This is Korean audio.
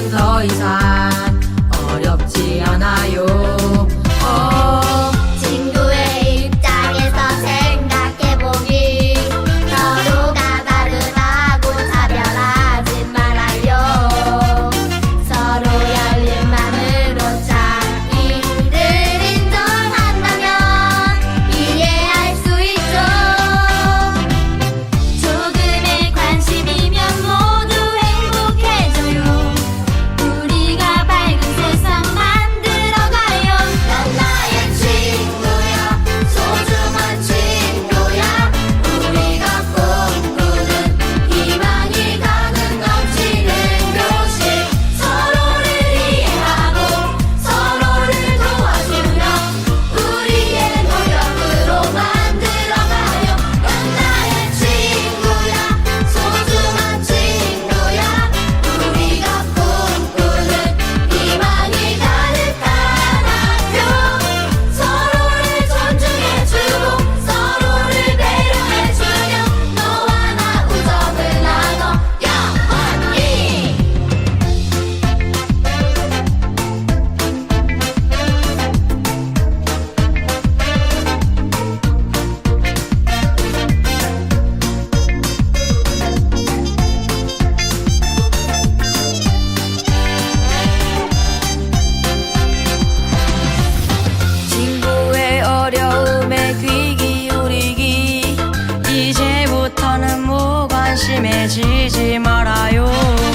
gian thôi dài 그부터는 무관심해지지 말아요.